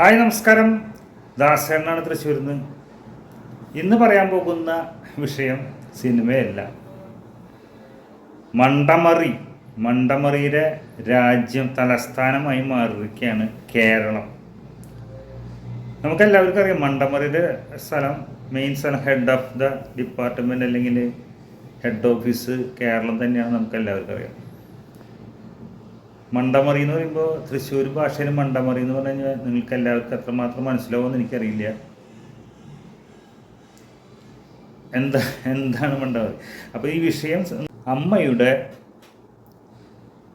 Hi നമസ്കാരം. ദാസേണ്ണാണ് തൃശ്ശൂരിൽ നിന്ന് ഇന്ന് പറയാൻ പോകുന്ന വിഷയം സിനിമയല്ല. മണ്ടമറി മണ്ടമറിയുടെ രാജ്യം തലസ്ഥാനമായി മാറിയിരിക്കുകയാണ് കേരളം. നമുക്കെല്ലാവർക്കും അറിയാം മണ്ടമറിയുടെ സ്ഥലം മെയിൻ സ്ഥലം ഹെഡ് ഓഫ് ദ ഡിപ്പാർട്ട്മെന്റ് അല്ലെങ്കിൽ ഹെഡ് ഓഫീസ് കേരളം തന്നെയാണ് നമുക്കെല്ലാവർക്കും അറിയാം. മണ്ടമറി എന്ന് പറയുമ്പോൾ തൃശ്ശൂർ ഭാഷയിൽ മണ്ടമറി എന്ന് പറഞ്ഞു കഴിഞ്ഞാൽ നിങ്ങൾക്ക് എല്ലാവർക്കും എത്രമാത്രം മനസ്സിലാവുമെന്ന് എനിക്കറിയില്ല. എന്താ എന്താണ് മണ്ടമറി? അപ്പോൾ ഈ വിഷയം അമ്മയുടെ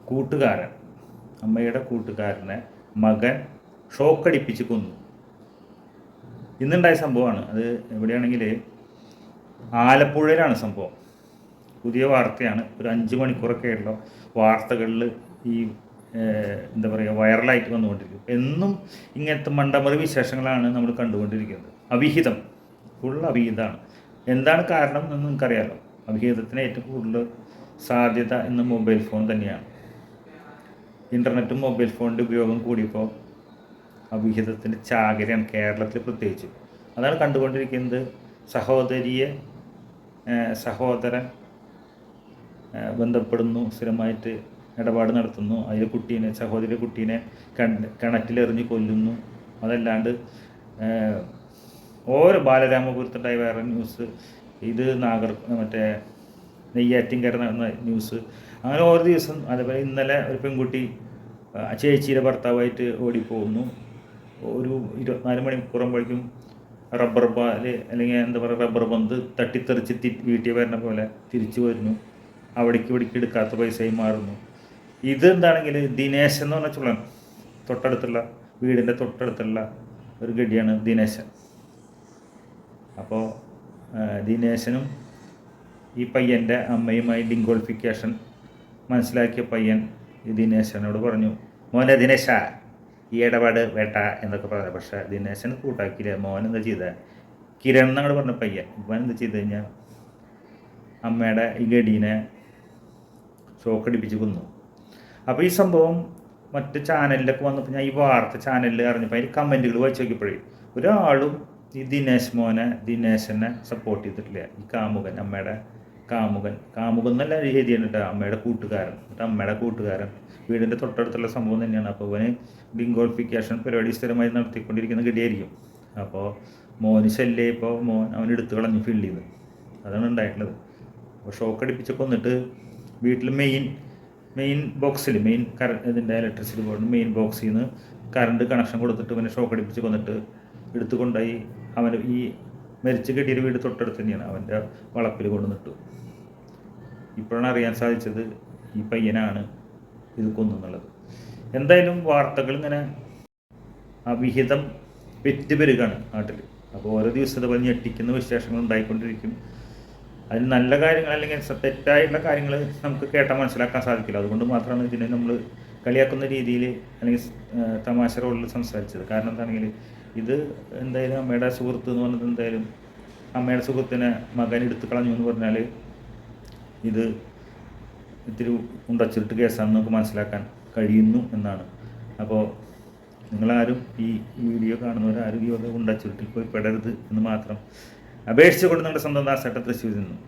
കൂട്ടുകാരൻ അമ്മയുടെ കൂട്ടുകാരനെ മകൻ ഷോക്കടിപ്പിച്ച് കൊന്നു. ഇന്നുണ്ടായ സംഭവമാണ്. അത് എവിടെയാണെങ്കിൽ ആലപ്പുഴയിലാണ് സംഭവം. പുതിയ വാർത്തയാണ്. ഒരു അഞ്ച് മണിക്കൂറൊക്കെയുള്ള വാർത്തകളിൽ ഈ എന്താ പറയുക വൈറലായിട്ട് വന്നുകൊണ്ടിരിക്കും. എന്നും ഇങ്ങനത്തെ മണ്ടമറി വിശേഷങ്ങളാണ് നമ്മൾ കണ്ടുകൊണ്ടിരിക്കുന്നത്. അവിഹിതം. ഫുൾ അവിഹിതമാണ്. എന്താണ് കാരണം എന്ന് നിങ്ങൾക്കറിയാലോ? അവിഹിതത്തിന് ഏറ്റവും കൂടുതൽ സാധ്യത എന്ന് മൊബൈൽ ഫോൺ തന്നെയാണ്. ഇന്റർനെറ്റും മൊബൈൽ ഫോണിന്റെ ഉപയോഗം കൂടിയപ്പോൾ അവിഹിതത്തിന്റെ ചാകരയാണ് കേരളത്തിൽ പ്രത്യേകിച്ച്. അതാണ് കണ്ടുകൊണ്ടിരിക്കുന്നത്. സഹോദരിയെ സഹോദരൻ ബന്ധപ്പെടുന്നു സ്ഥിരമായിട്ട് ഇടപാട് നടത്തുന്നു. അതിൽ കുട്ടീനെ സഹോദരി കുട്ടീനെ കിണറ്റിലെറിഞ്ഞ് കൊല്ലുന്നു. അതല്ലാണ്ട് ഓരോ ബാലരാമപുരത്തുണ്ടായ വേറെ ന്യൂസ്. ഇത് നാഗർ മറ്റേ നെയ്യാറ്റിൻകര നടന്ന ന്യൂസ്. അങ്ങനെ ഓരോ ദിവസം അതേപോലെ ഇന്നലെ ഒരു പെൺകുട്ടി ചേച്ചിയുടെ ഭർത്താവായിട്ട് ഓടിപ്പോകുന്നു. ഒരു ഇരുപത്തിനാല് മണിക്കൂറുമ്പോഴേക്കും റബ്ബർ പാൽ അല്ലെങ്കിൽ എന്താ പറയുക റബ്ബർ പന്ത് തട്ടിത്തെറിച്ച് വീട്ടിൽ വരുന്ന പോലെ തിരിച്ചു വരുന്നു. അവിടേക്ക് ഇവിടേക്ക് എടുക്കാത്ത പൈസയായി മാറുന്നു. ഇത് എന്താണെങ്കിൽ ദിനേശൻ എന്ന് പറഞ്ഞ ചുള്ളൻ തൊട്ടടുത്തുള്ള വീടിന്റെ തൊട്ടടുത്തുള്ള ഒരു ഗഡിയാണ് ദിനേശൻ. അപ്പോൾ ദിനേശനും ഈ പയ്യന്റെ അമ്മയുമായി ഡിങ്കോളിഫിക്കേഷൻ മനസ്സിലാക്കിയ പയ്യൻ ദിനേശനോട് പറഞ്ഞു മോനെ ദിനേശ ഈ ഇടപാട് വേട്ട എന്നൊക്കെ പറഞ്ഞു. പക്ഷേ ദിനേശൻ കൂട്ടാക്കിയില്ല. മോൻ എന്താ ചെയ്തത് കിരൺ എന്നങ്ങോട് പറഞ്ഞ പയ്യൻ ഇവൻ എന്താ ചെയ്ത്? കഴിഞ്ഞാൽ അമ്മയുടെ ഈ ഗഡീനെ ഷോക്കടിപ്പിച്ച് കൊന്നു. അപ്പോൾ ഈ സംഭവം മറ്റ് ചാനലിലൊക്കെ വന്നപ്പോൾ ഞാൻ ഈ വാർത്ത ചാനലിൽ അറിഞ്ഞപ്പോൾ അതിൽ കമന്റുകൾ വായിച്ചു നോക്കിയപ്പോഴേ ഒരാളും ഈ ദിനേശ് മോനെ ദിനേശനെ സപ്പോർട്ട് ചെയ്തിട്ടില്ല. ഈ കാമുകൻ അമ്മയുടെ കാമുകൻ. കാമുകൻ എന്നല്ല രീതിയാണ് അമ്മയുടെ കൂട്ടുകാരൻ. എന്നിട്ട് അമ്മയുടെ കൂട്ടുകാരൻ. വീടിന്റെ തൊട്ടടുത്തുള്ള സംഭവം തന്നെയാണ്. അപ്പോൾ അവന് ഡിങ്കോളിഫിക്കേഷൻ പരിപാടി സ്ഥിരമായി നടത്തിക്കൊണ്ടിരിക്കുന്ന ഗഡിയായിരിക്കും അപ്പോൾ മോന് ശല്യം ഇപ്പോൾ മോൻ അവൻ എടുത്തു കളഞ്ഞു ഫീൽഡിൽ നിന്ന് അതാണ് ഉണ്ടായിട്ടുള്ളത്. അപ്പോൾ ഷോക്ക് അടിപ്പിച്ച് കൊന്നിട്ട് വീട്ടിൽ മെയിൻ മെയിൻ ബോക്സിൽ മെയിൻ കറ ഇതിന്റെ ഇലക്ട്രിസിറ്റി ബോർഡിന് മെയിൻ ബോക്സിൽ നിന്ന് കറണ്ട് കണക്ഷൻ കൊടുത്തിട്ട് പിന്നെ ഷോക്ക് അടിപ്പിച്ച് കൊന്നിട്ട് എടുത്തുകൊണ്ടായി കൊണ്ടുപോയി അവന് ഈ മരിച്ച് കെട്ടിയൊരു വീട് തൊട്ടടുത്ത് തന്നെയാണ് അവന്റെ വളപ്പിൽ കൊണ്ടുവന്നിട്ടു ഇപ്പോഴാണ് അറിയാൻ സാധിച്ചത് ഈ പയ്യനാണ് ഇത് കൊന്നുള്ളത് എന്തായാലും വാർത്തകൾ ഇങ്ങനെ അവിഹിതം പെറ്റുപെരുകാണ് നാട്ടിൽ അപ്പോൾ ഓരോ ദിവസം ഇതുപോലെ ഞെട്ടിക്കുന്ന വിശേഷങ്ങൾ ഉണ്ടായിക്കൊണ്ടിരിക്കും. അതിൽ നല്ല കാര്യങ്ങൾ അല്ലെങ്കിൽ തെറ്റായിട്ടുള്ള കാര്യങ്ങൾ നമുക്ക് കേട്ടാൽ മനസ്സിലാക്കാൻ സാധിക്കില്ല. അതുകൊണ്ട് മാത്രമാണ് ഇതിനെ നമ്മൾ കളിയാക്കുന്ന രീതിയിൽ അല്ലെങ്കിൽ തമാശ റോളിൽ സംസാരിച്ചത്. കാരണം എന്താണെങ്കിൽ ഇത് എന്തായാലും അമ്മയുടെ സുഹൃത്ത് എന്ന് പറഞ്ഞത് എന്തായാലും അമ്മയുടെ സുഹൃത്തിനെ മകൻ എടുത്തു കളഞ്ഞു എന്ന് പറഞ്ഞാൽ ഇത് ഇത്തിരി ഉണ്ടച്ചിട്ട് കേസാണെന്ന് നമുക്ക് മനസ്സിലാക്കാൻ കഴിയുന്നു എന്നാണ്. അപ്പോൾ നിങ്ങളാരും ഈ വീഡിയോ കാണുന്നവരാരും ഈ വക ഉണ്ടച്ചുരുട്ടിൽ പോയി പെടരുത് എന്ന് മാത്രം അപേക്ഷിച്ചുകൊണ്ട് നിങ്ങളുടെ സ്വന്തം ദാസേട്ട തൃശ്ശൂരിൽ നിന്നും.